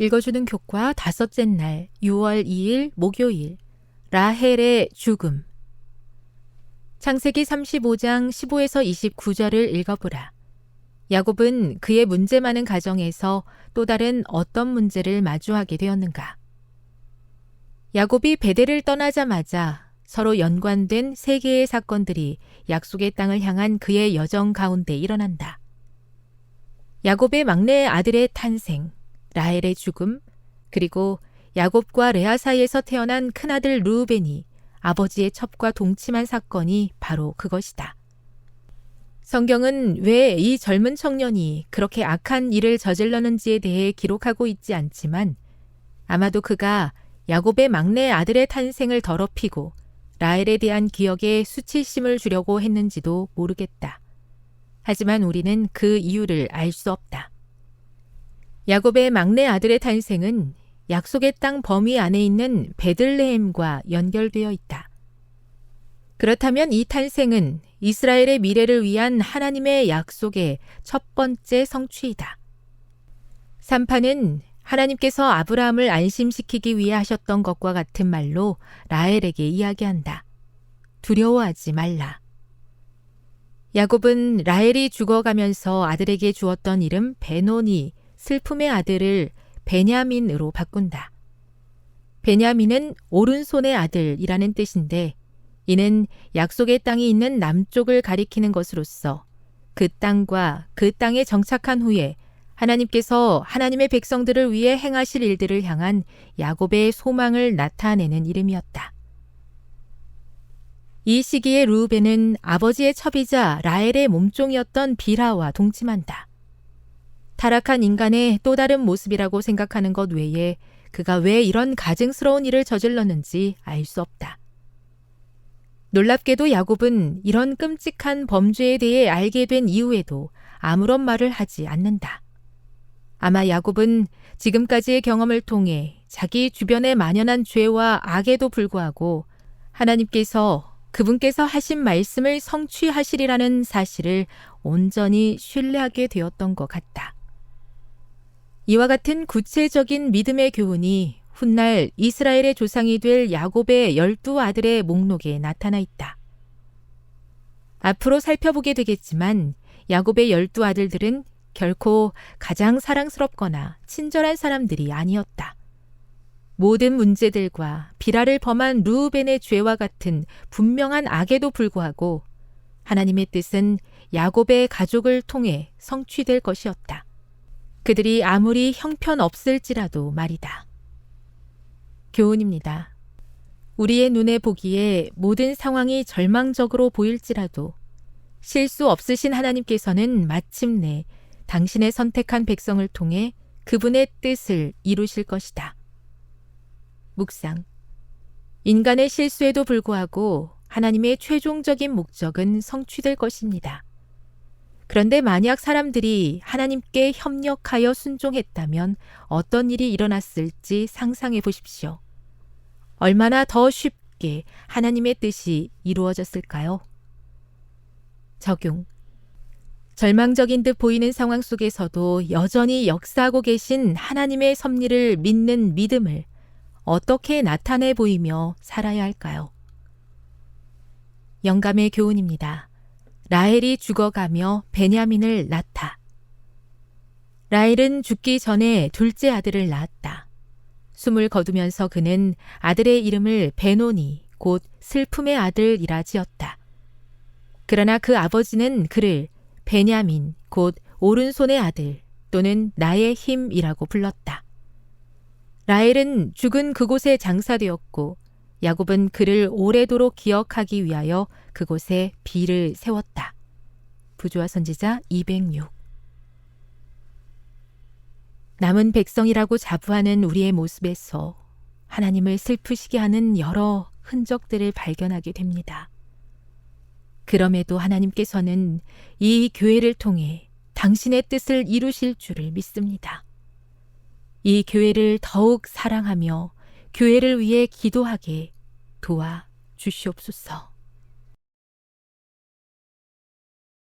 읽어주는 교과 다섯째 날 6월 2일 목요일 라헬의 죽음 창세기 35장 15에서 29절을 읽어보라. 야곱은 그의 문제 많은 가정에서 또 다른 어떤 문제를 마주하게 되었는가? 야곱이 베델을 떠나자마자 서로 연관된 세 개의 사건들이 약속의 땅을 향한 그의 여정 가운데 일어난다. 야곱의 막내 아들의 탄생, 라헬의 죽음, 그리고 야곱과 레아 사이에서 태어난 큰아들 루우벤이 아버지의 첩과 동침한 사건이 바로 그것이다. 성경은 왜 이 젊은 청년이 그렇게 악한 일을 저질렀는지에 대해 기록하고 있지 않지만 아마도 그가 야곱의 막내 아들의 탄생을 더럽히고 라헬에 대한 기억에 수치심을 주려고 했는지도 모르겠다. 하지만 우리는 그 이유를 알 수 없다. 야곱의 막내 아들의 탄생은 약속의 땅 범위 안에 있는 베들레헴과 연결되어 있다. 그렇다면 이 탄생은 이스라엘의 미래를 위한 하나님의 약속의 첫 번째 성취이다. 산파는 하나님께서 아브라함을 안심시키기 위해 하셨던 것과 같은 말로 라헬에게 이야기한다. 두려워하지 말라. 야곱은 라헬이 죽어가면서 아들에게 주었던 이름 베노니, 슬픔의 아들을 베냐민으로 바꾼다. 베냐민은 오른손의 아들이라는 뜻인데 이는 약속의 땅이 있는 남쪽을 가리키는 것으로서 그 땅과 그 땅에 정착한 후에 하나님께서 하나님의 백성들을 위해 행하실 일들을 향한 야곱의 소망을 나타내는 이름이었다. 이 시기에 루우벤은 아버지의 첩이자 라헬의 몸종이었던 비라와 동침한다. 타락한 인간의 또 다른 모습이라고 생각하는 것 외에 그가 왜 이런 가증스러운 일을 저질렀는지 알 수 없다. 놀랍게도 야곱은 이런 끔찍한 범죄에 대해 알게 된 이후에도 아무런 말을 하지 않는다. 아마 야곱은 지금까지의 경험을 통해 자기 주변에 만연한 죄와 악에도 불구하고 하나님께서 그분께서 하신 말씀을 성취하시리라는 사실을 온전히 신뢰하게 되었던 것 같다. 이와 같은 구체적인 믿음의 교훈이 훗날 이스라엘의 조상이 될 야곱의 열두 아들의 목록에 나타나 있다. 앞으로 살펴보게 되겠지만 야곱의 열두 아들들은 결코 가장 사랑스럽거나 친절한 사람들이 아니었다. 모든 문제들과 비라를 범한 루우벤의 죄와 같은 분명한 악에도 불구하고 하나님의 뜻은 야곱의 가족을 통해 성취될 것이었다. 그들이 아무리 형편없을지라도 말이다. 교훈입니다. 우리의 눈에 보기에 모든 상황이 절망적으로 보일지라도 실수 없으신 하나님께서는 마침내 당신의 선택한 백성을 통해 그분의 뜻을 이루실 것이다. 묵상. 인간의 실수에도 불구하고 하나님의 최종적인 목적은 성취될 것입니다. 그런데 만약 사람들이 하나님께 협력하여 순종했다면 어떤 일이 일어났을지 상상해 보십시오. 얼마나 더 쉽게 하나님의 뜻이 이루어졌을까요? 적용. 절망적인 듯 보이는 상황 속에서도 여전히 역사하고 계신 하나님의 섭리를 믿는 믿음을 어떻게 나타내 보이며 살아야 할까요? 영감의 교훈입니다. 라헬이 죽어가며 베냐민을 낳다. 라헬은 죽기 전에 둘째 아들을 낳았다. 숨을 거두면서 그는 아들의 이름을 베노니 곧 슬픔의 아들이라 지었다. 그러나 그 아버지는 그를 베냐민 곧 오른손의 아들 또는 나의 힘이라고 불렀다. 라헬은 죽은 그곳에 장사되었고 야곱은 그를 오래도록 기억하기 위하여 그곳에 비를 세웠다. 부조와 선지자 206 남은 백성이라고 자부하는 우리의 모습에서 하나님을 슬프시게 하는 여러 흔적들을 발견하게 됩니다. 그럼에도 하나님께서는 이 교회를 통해 당신의 뜻을 이루실 줄을 믿습니다. 이 교회를 더욱 사랑하며 교회를 위해 기도하게 도와 주시옵소서.